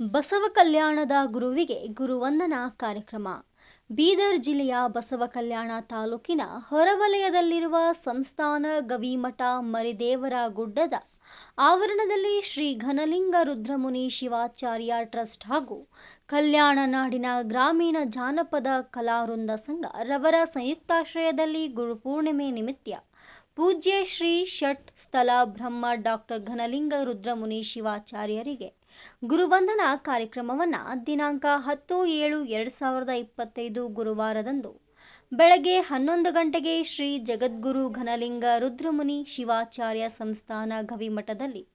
ಬಸವ ಕಲ್ಯಾಣದ ಗುರುವಿಗೆ ಗುರುವಂದನಾ ಕಾರ್ಯಕ್ರಮ. ಬೀದರ್ ಜಿಲ್ಲೆಯ ಬಸವ ಕಲ್ಯಾಣ ತಾಲೂಕಿನ ಹೊರವಲಯದಲ್ಲಿರುವ ಸಂಸ್ಥಾನ ಗವಿಮಠ ಮರಿದೇವರ ಗುಡ್ಡದ ಆವರಣದಲ್ಲಿ ಶ್ರೀ ಘನಲಿಂಗ ರುದ್ರಮುನಿ ಶಿವಾಚಾರ್ಯ ಟ್ರಸ್ಟ್ ಹಾಗೂ ಕಲ್ಯಾಣ ನಾಡಿನ ಗ್ರಾಮೀಣ ಜಾನಪದ ಕಲಾವೃಂದ ಸಂಘ ರವರ ಸಂಯುಕ್ತಾಶ್ರಯದಲ್ಲಿ ಗುರುಪೂರ್ಣಿಮೆ ನಿಮಿತ್ತ ಪೂಜ್ಯ ಶ್ರೀ ಷಟ್ ಸ್ಥಳ ಬ್ರಹ್ಮ ಡಾಕ್ಟರ್ ಘನಲಿಂಗ ರುದ್ರಮುನಿ ಶಿವಾಚಾರ್ಯರಿಗೆ ಗುರುವಂದನಾ ಕಾರ್ಯಕ್ರಮವನ್ನು ದಿನಾಂಕ ಹತ್ತು ಏಳು ಎರಡು ಸಾವಿರದ ಇಪ್ಪತ್ತೈದು ಗುರುವಾರದಂದು ಬೆಳಗ್ಗೆ ಹನ್ನೊಂದು ಗಂಟೆಗೆ ಶ್ರೀ ಜಗದ್ಗುರು ಘನಲಿಂಗ ರುದ್ರಮುನಿ ಶಿವಾಚಾರ್ಯ ಸಂಸ್ಥಾನ ಗವಿಮಠದಲ್ಲಿ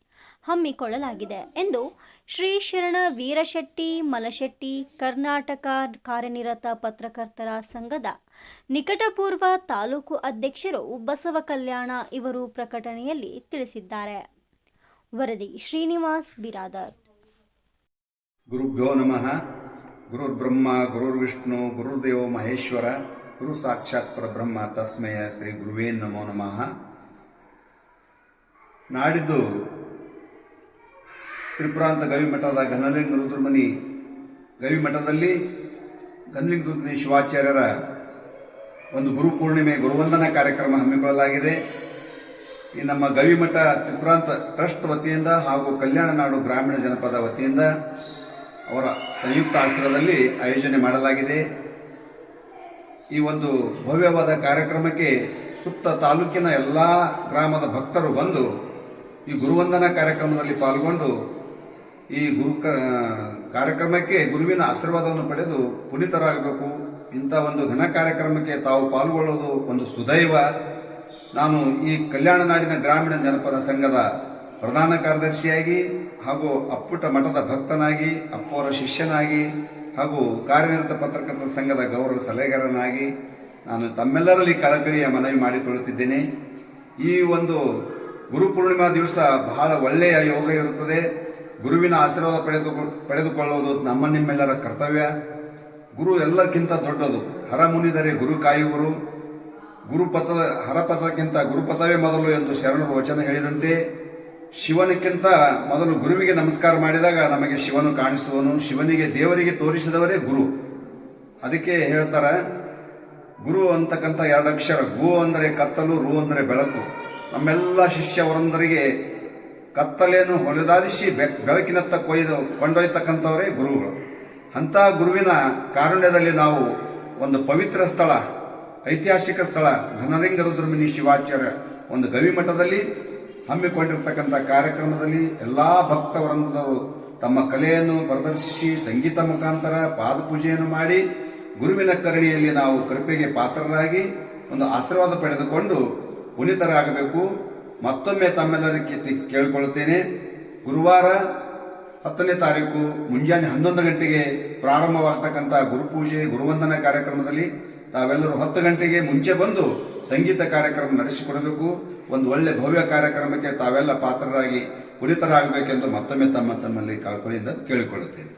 ಹಮ್ಮಿಕೊಳ್ಳಲಾಗಿದೆ ಎಂದು ಶ್ರೀ ಶರಣ ವೀರಶೆಟ್ಟಿ, ಮಲಶೆಟ್ಟಿ, ಕರ್ನಾಟಕ ಕಾರ್ಯನಿರತ ಪತ್ರಕರ್ತರ ಸಂಘದ ನಿಕಟಪೂರ್ವ ತಾಲೂಕು ಅಧ್ಯಕ್ಷರು ಬಸವ ಕಲ್ಯಾಣ ಇವರು ಪ್ರಕಟಣೆಯಲ್ಲಿ ತಿಳಿಸಿದ್ದಾರೆ. ವರದಿ ಶ್ರೀನಿವಾಸ್ ಬಿರಾದರ್. ಗುರುಭ್ಯೋ ನಮಃ. ಗುರುರ್ಬ್ರಹ್ಮ, ಗುರುರ್ವಿಷ್ಣು, ಗುರುರ್ದೇವ ಮಹೇಶ್ವರ ಗುರು ಸಾಕ್ಷಾತ್ ಪರಬ್ರಹ್ಮ, ತಸ್ಮಯ ಶ್ರೀ ಗುರುವೇ ನಮೋ ನಮಃ. ನಾಡಿದ್ದು ತ್ರಿಪುರಾಂತ ಗವಿಮಠದ ಘನಲಿಂಗ ರುದ್ರಮುನಿ ಗವಿಮಠದಲ್ಲಿ ಘನಲಿಂಗ ರುದ್ರಮುನಿ ಶಿವಾಚಾರ್ಯರ ಒಂದು ಗುರು ಪೂರ್ಣಿಮೆ ಗುರುವಂದನ ಕಾರ್ಯಕ್ರಮ ಹಮ್ಮಿಕೊಳ್ಳಲಾಗಿದೆ. ಈ ನಮ್ಮ ಗವಿಮಠ ತ್ರಿಪುರಾಂತ ಟ್ರಸ್ಟ್ ವತಿಯಿಂದ ಹಾಗೂ ಕಲ್ಯಾಣ ನಾಡು ಗ್ರಾಮೀಣ ಜನಪದ ವತಿಯಿಂದ ಅವರ ಸಂಯುಕ್ತ ಆಶ್ರಯದಲ್ಲಿ ಆಯೋಜನೆ ಮಾಡಲಾಗಿದೆ. ಈ ಒಂದು ಭವ್ಯವಾದ ಕಾರ್ಯಕ್ರಮಕ್ಕೆ ಸುತ್ತ ತಾಲೂಕಿನ ಎಲ್ಲ ಗ್ರಾಮದ ಭಕ್ತರು ಬಂದು ಈ ಗುರುವಂದನಾ ಕಾರ್ಯಕ್ರಮದಲ್ಲಿ ಪಾಲ್ಗೊಂಡು ಈ ಗುರು ಕಾರ್ಯಕ್ರಮಕ್ಕೆ ಗುರುವಿನ ಆಶೀರ್ವಾದವನ್ನು ಪಡೆದು ಪುನೀತರಾಗಬೇಕು. ಇಂಥ ಒಂದು ಘನ ಕಾರ್ಯಕ್ರಮಕ್ಕೆ ತಾವು ಪಾಲ್ಗೊಳ್ಳೋದು ಒಂದು ಸುದೈವ. ನಾನು ಈ ಕಲ್ಯಾಣ ನಾಡಿನ ಗ್ರಾಮೀಣ ಜನಪದ ಸಂಘದ ಪ್ರಧಾನ ಕಾರ್ಯದರ್ಶಿಯಾಗಿ ಹಾಗೂ ಅಪ್ಪುಟ ಮಠದ ಭಕ್ತನಾಗಿ, ಅಪ್ಪವರ ಶಿಷ್ಯನಾಗಿ ಹಾಗೂ ಕಾರ್ಯನಿರತ ಪತ್ರಕರ್ತರ ಸಂಘದ ಗೌರವ ಸಲಹೆಗಾರನಾಗಿ ನಾನು ತಮ್ಮೆಲ್ಲರಲ್ಲಿ ಕಳಕಳಿಯ ಮನವಿ ಮಾಡಿಕೊಳ್ಳುತ್ತಿದ್ದೇನೆ. ಈ ಒಂದು ಗುರುಪೂರ್ಣಿಮಾ ದಿವಸ ಬಹಳ ಒಳ್ಳೆಯ ಯೋಗ ಇರುತ್ತದೆ. ಗುರುವಿನ ಆಶೀರ್ವಾದ ಪಡೆದು ಪಡೆದುಕೊಳ್ಳುವುದು ನಮ್ಮ ನಿಮ್ಮೆಲ್ಲರ ಕರ್ತವ್ಯ. ಗುರು ಎಲ್ಲಕ್ಕಿಂತ ದೊಡ್ಡದು, ಹರ ಮುನಿದರೆ ಗುರು ಕಾಯುವರು ಗುರುಪಥದ ಹರಪಥಕ್ಕಿಂತ ಗುರುಪಥವೇ ಮೊದಲು ಎಂದು ಶರಣರು ವಚನ ಹೇಳಿದಂತೆ ಶಿವನಕ್ಕಿಂತ ಮೊದಲು ಗುರುವಿಗೆ ನಮಸ್ಕಾರ ಮಾಡಿದಾಗ ನಮಗೆ ಶಿವನು ಕಾಣಿಸುವನು, ಶಿವನಿಗೆ ದೇವರಿಗೆ ತೋರಿಸಿದವರೇ ಗುರು. ಅದಕ್ಕೆ ಹೇಳ್ತಾರೆ, ಗುರು ಅಂತಕ್ಕಂಥ ಎರಡು ಅಕ್ಷರ, ಗು ಅಂದರೆ ಕತ್ತಲು, ರು ಅಂದರೆ ಬೆಳಕು. ನಮ್ಮೆಲ್ಲ ಶಿಷ್ಯವರಂದರಿಗೆ ಕತ್ತಲೆಯನ್ನು ಹೊಲೆದಾಡಿಸಿ ಬೆಕ್, ಬೆಳಕಿನತ್ತ ಕೊಯ್ದು ಕೊಂಡೊಯ್ತಕ್ಕಂಥವರೇ ಗುರುಗಳು. ಅಂಥ ಗುರುವಿನ ಕಾರುಣ್ಯದಲ್ಲಿ ನಾವು ಒಂದು ಪವಿತ್ರ ಸ್ಥಳ, ಐತಿಹಾಸಿಕ ಸ್ಥಳ ಘನಲಿಂಗ ರುದ್ರಮಿನಿ ಶಿವಾಚಾರ್ಯ ಒಂದು ಗವಿಮಠದಲ್ಲಿ ಹಮ್ಮಿಕೊಂಡಿರ್ತಕ್ಕಂಥ ಕಾರ್ಯಕ್ರಮದಲ್ಲಿ ಎಲ್ಲ ಭಕ್ತವರಂದವರು ತಮ್ಮ ಕಲೆಯನ್ನು ಪ್ರದರ್ಶಿಸಿ ಸಂಗೀತ ಮುಖಾಂತರ ಪಾದಪೂಜೆಯನ್ನು ಮಾಡಿ ಗುರುವಿನ ಕರಣಿಯಲ್ಲಿ ನಾವು ಕೃಪೆಗೆ ಪಾತ್ರರಾಗಿ ಒಂದು ಆಶೀರ್ವಾದ ಪಡೆದುಕೊಂಡು ಪುನೀತರಾಗಬೇಕು. ಮತ್ತೊಮ್ಮೆ ತಮ್ಮೆಲ್ಲರಿಗೆ ಕೇಳಿಕೊಳ್ಳುತ್ತೇನೆ. ಗುರುವಾರ ಹತ್ತನೇ ತಾರೀಕು ಮುಂಜಾನೆ ಹನ್ನೊಂದು ಗಂಟೆಗೆ ಪ್ರಾರಂಭವಾಗ್ತಕ್ಕಂಥ ಗುರುಪೂಜೆ, ಗುರುವಂದನ ಕಾರ್ಯಕ್ರಮದಲ್ಲಿ ತಾವೆಲ್ಲರೂ ಹತ್ತು ಗಂಟೆಗೆ ಮುಂಚೆ ಬಂದು ಸಂಗೀತ ಕಾರ್ಯಕ್ರಮ ನಡೆಸಿಕೊಡಬೇಕು. ಒಂದು ಒಳ್ಳೆ ಭವ್ಯ ಕಾರ್ಯಕ್ರಮಕ್ಕೆ ತಾವೆಲ್ಲ ಪಾತ್ರರಾಗಿ, ಪುನೀತರಾಗಬೇಕೆಂದು ಮತ್ತೊಮ್ಮೆ ತಮ್ಮ ತಮ್ಮಲ್ಲಿ ಕಾಳ್ಕೊಳ್ಳಿಂದ ಕೇಳಿಕೊಳ್ಳುತ್ತೇನೆ.